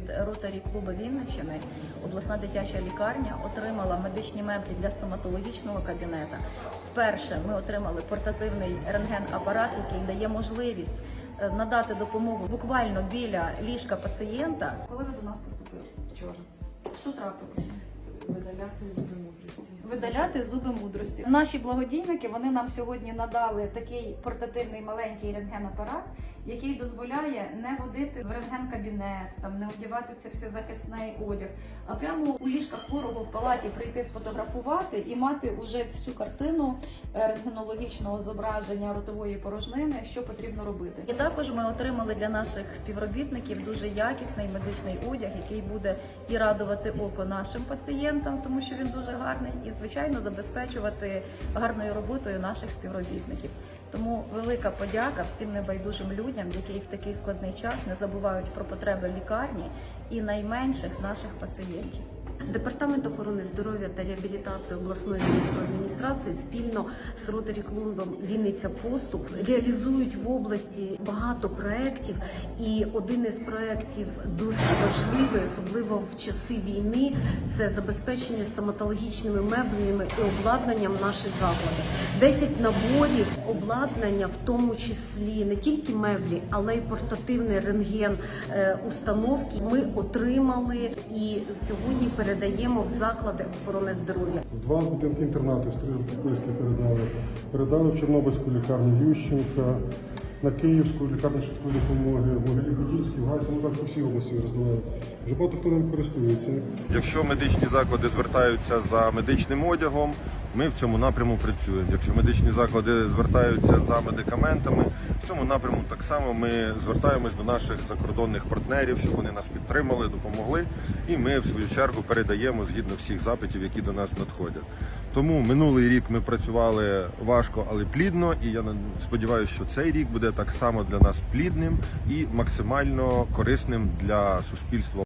від ротарі клубу Вінниччини обласна дитяча лікарня отримала медичні меблі для стоматологічного кабінета. Вперше ми отримали портативний рентген-апарат, який дає можливість е, надати допомогу буквально біля ліжка пацієнта. Коли ви до нас поступили? Вчора. Що трапилося? Видаляти зуби мудрості. Видаляти зуби мудрості. Наші благодійники вони нам сьогодні надали такий портативний маленький рентген-апарат, який дозволяє не водити в рентген-кабінет, там не одягати це все захисний одяг, а прямо у ліжках хворого в палаті прийти сфотографувати і мати уже всю картину е, рентгенологічного зображення ротової порожнини, що потрібно робити. І також ми отримали для наших співробітників дуже якісний медичний одяг, який буде і радувати око нашим пацієнтам, тому що він дуже гарний, і звичайно забезпечувати гарною роботою наших співробітників. Тому велика подяка всім небайдужим людям, які в такий складний час не забувають про потреби лікарні і найменших наших пацієнтів. Департамент охорони здоров'я та реабілітації обласної Вінницької адміністрації спільно з Ротарі клубом Вінниця Поступ реалізують в області багато проєктів. І один із проєктів досить важливий, особливо в часи війни, це забезпечення стоматологічними меблями і обладнанням наших закладів. 10 наборів обладнання, в тому числі не тільки меблі, але й портативний рентген е, установки. Ми отримали і сьогодні передаємо в заклади охорони здоров'я. Два будинки інтернату Стрілецьке передали. Передали в Чорнобильську лікарню Ющенка, на Київську лікарню швидкої допомоги, в Могилі-Подільській, в Гайсі, ну так по всій області роздавали. Вже багато хто ним користується. Якщо медичні заклади звертаються за медичним одягом, ми в цьому напряму працюємо. Якщо медичні заклади звертаються за медикаментами, в цьому напряму так само ми звертаємось до наших закордонних партнерів, щоб вони нас підтримали, допомогли. І ми в свою чергу передаємо згідно всіх запитів, які до нас надходять. Тому минулий рік ми працювали важко, але плідно. І я сподіваюся, що цей рік буде так само для нас плідним і максимально корисним для суспільства.